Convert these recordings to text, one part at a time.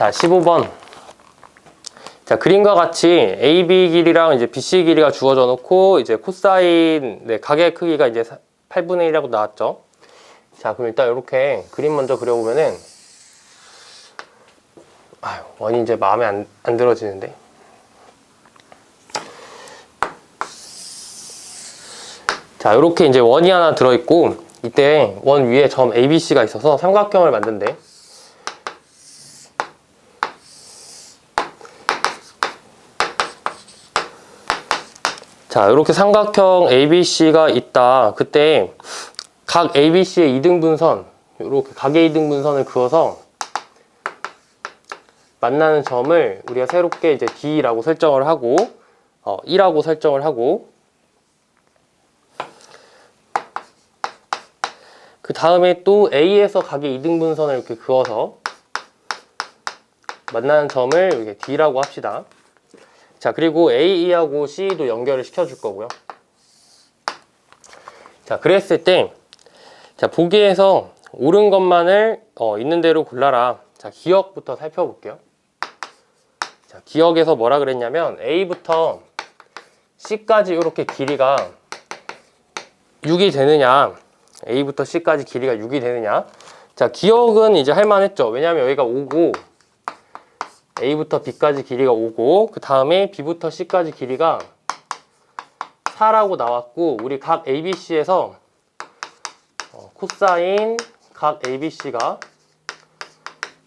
자, 15번. 자, 그림과 같이 AB 길이랑 이제 BC 길이가 주어져 놓고 이제 코사인 네, 가게 크기가 이제 8분의 1이라고 나왔죠. 자, 그럼 일단 이렇게 그림 먼저 그려보면은 아유, 원이 이제 마음에 안, 안 들어지는데. 자, 이렇게 이제 원이 하나 들어있고 이때 원 위에 점 ABC가 있어서 삼각형을 만든대. 자, 이렇게 삼각형 ABC가 있다. 그때 각 ABC의 이등분선, 이렇게 각의 이등분선을 그어서 만나는 점을 우리가 새롭게 이제 D라고 설정을 하고, 어, 1라고 설정을 하고, 그 다음에 또 A에서 각의 이등분선을 이렇게 그어서 만나는 점을 이렇게 D라고 합시다. 자, 그리고 AE하고 CE도 연결을 시켜줄 거고요. 자, 그랬을 때, 자, 보기에서 옳은 것만을 어, 있는 대로 골라라. 자, 기억부터 살펴볼게요. 자, 기억에서 뭐라 그랬냐면 A부터 C까지 이렇게 길이가 6이 되느냐, A부터 C까지 길이가 6이 되느냐. 자, 기억은 이제 할만했죠. 왜냐하면 여기가 5고, A부터 B까지 길이가 5고 그 다음에 B부터 C까지 길이가 4라고 나왔고 우리 각 ABC에서 어, 코사인 각 ABC가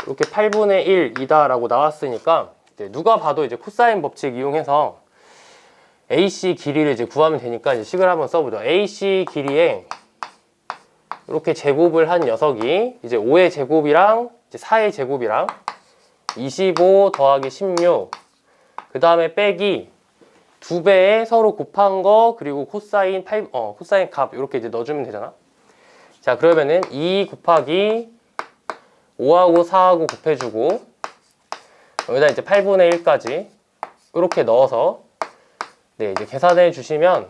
이렇게 8분의 1이다 라고 나왔으니까 이제 누가 봐도 이제 코사인 법칙 이용해서 AC 길이를 이제 구하면 되니까 이제 식을 한번 써보죠. AC 길이에 이렇게 제곱을 한 녀석이 이제 5의 제곱이랑 이제 4의 제곱이랑 25 더하기 16. 그 다음에 빼기 두 배에 서로 곱한 거 그리고 코사인 8, 어, 코사인 값 이렇게 이제 넣어주면 되잖아. 자, 그러면은 2 곱하기 5하고 4하고 곱해주고 여기다 이제 8분의 1까지 이렇게 넣어서 네, 이제 계산해 주시면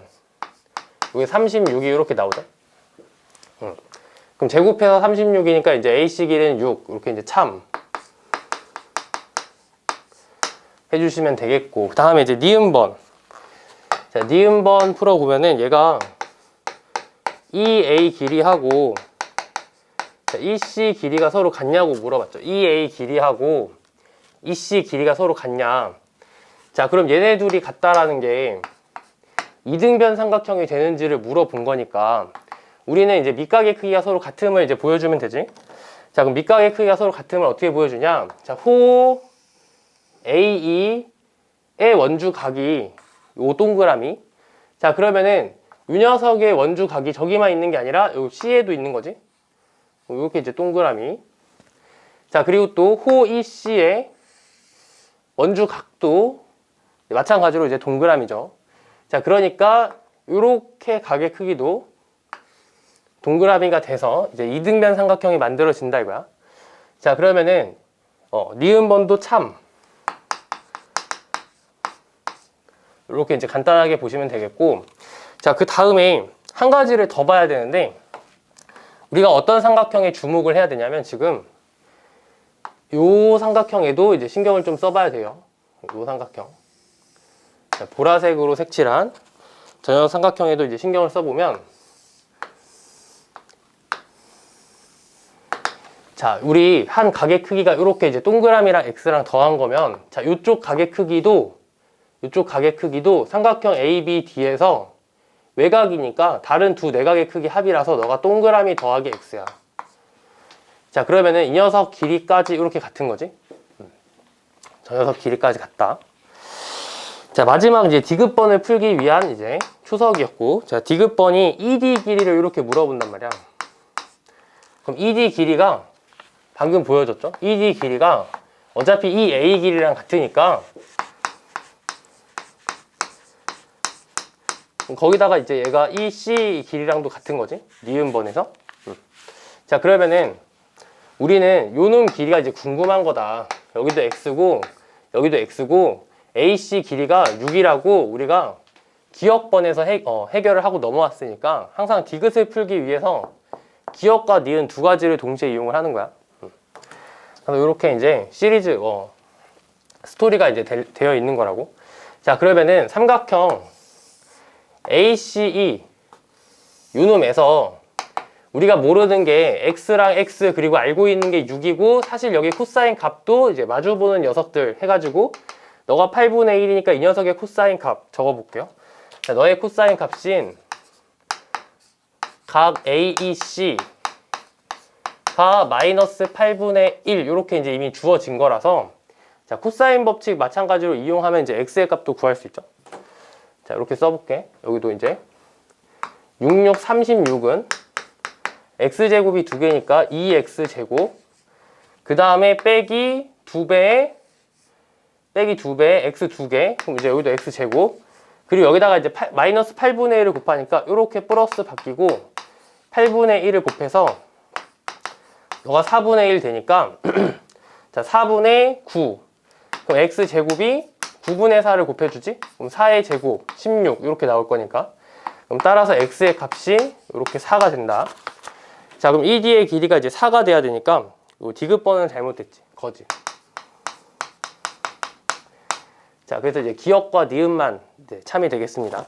여기 36이 이렇게 나오죠. 응. 그럼 제곱해서 36이니까 이제 AC 길이는 6 이렇게 이제 참 해주시면 되겠고 그 다음에 이제 니은번. 자 니은번 풀어보면은 얘가 EA 길이하고 자, EC 길이가 서로 같냐고 물어봤죠. EA 길이하고 EC 길이가 서로 같냐. 자 그럼 얘네 둘이 같다라는 게 이등변 삼각형이 되는지를 물어본 거니까 우리는 이제 밑각의 크기가 서로 같음을 이제 보여주면 되지? 자 그럼 밑각의 크기가 서로 같음을 어떻게 보여주냐? 자 호 AE의 원주 각이 요 동그라미. 자 그러면은 이 녀석의 원주 각이 저기만 있는 게 아니라 요 C에도 있는 거지? 이렇게 이제 동그라미. 자 그리고 또호 EC의 원주 각도 마찬가지로 이제 동그라미죠. 자 그러니까 이렇게 각의 크기도 동그라미가 돼서 이제 이등변 삼각형이 만들어진다 이거야. 자 그러면은 어, 니은번도 참 이렇게 이제 간단하게 보시면 되겠고 자 그 다음에 한 가지를 더 봐야 되는데 우리가 어떤 삼각형에 주목을 해야 되냐면 지금 요 삼각형에도 이제 신경을 좀 써봐야 돼요. 요 삼각형. 자, 보라색으로 색칠한 전형 삼각형에도 이제 신경을 써보면 자 우리 한 각의 크기가 이렇게 이제 동그라미랑 x랑 더한 거면 자 이쪽 각의 크기도 이쪽 각의 크기도 삼각형 ABD에서 외곽이니까 다른 두 내각의 크기 합이라서 너가 동그라미 더하기 x야. 자 그러면은 이 녀석 길이까지 이렇게 같은 거지. 음. 저 녀석 길이까지 같다. 자 마지막 이제 디귿번을 풀기 위한 이제 초석이었고 자 디귿번이 ED 길이를 이렇게 물어본단 말이야. 그럼 ED 길이가 방금 보여줬죠? ED 길이가 어차피 이 A 길이랑 같으니까 거기다가 이제 얘가 이 C 길이랑도 같은 거지 니은번에서 음. 자 그러면은 우리는 요놈 길이가 이제 궁금한 거다 여기도 X고 여기도 X고 AC 길이가 6이라고 우리가 기억번에서 해, 어, 해결을 하고 넘어왔으니까 항상 디귿을 풀기 위해서 기억과 니은 두 가지를 동시에 이용을 하는 거야 음. 그래서 이렇게 이제 시리즈 어, 스토리가 이제 되, 되어 있는 거라고. 자 그러면은 삼각형 ACE 요놈에서 우리가 모르는 게 x랑 x 그리고 알고 있는 게 6이고 사실 여기 코사인 값도 이제 마주보는 녀석들 해가지고 너가 8분의 1이니까 이 녀석의 코사인 값 적어볼게요. 자, 너의 코사인 값인 각 AEC 가 마이너스 8분의 1 이렇게 이제 이미 주어진 거라서 자 코사인 법칙 마찬가지로 이용하면 이제 x의 값도 구할 수 있죠. 자 이렇게 써볼게. 여기도 이제 66, 36은 x제곱이 두 개니까 2x제곱. 그 다음에 빼기 두 배에 빼기 두 배에 x 두 개. 그럼 이제 여기도 x제곱. 그리고 여기다가 이제 8, 마이너스 8분의 1을 곱하니까 이렇게 플러스 바뀌고 8분의 1을 곱해서 너가 4분의 1 되니까 자 4분의 9 그럼 x제곱이 9분의 4를 곱해주지? 그럼 4의 제곱 16 이렇게 나올 거니까. 그럼 따라서 x의 값이 이렇게 4가 된다. 자 그럼 ED의 길이가 이제 4가 돼야 되니까 요 디귿번은 잘못됐지. 거지 자 그래서 이제 기억과 니은만 네, 참이 되겠습니다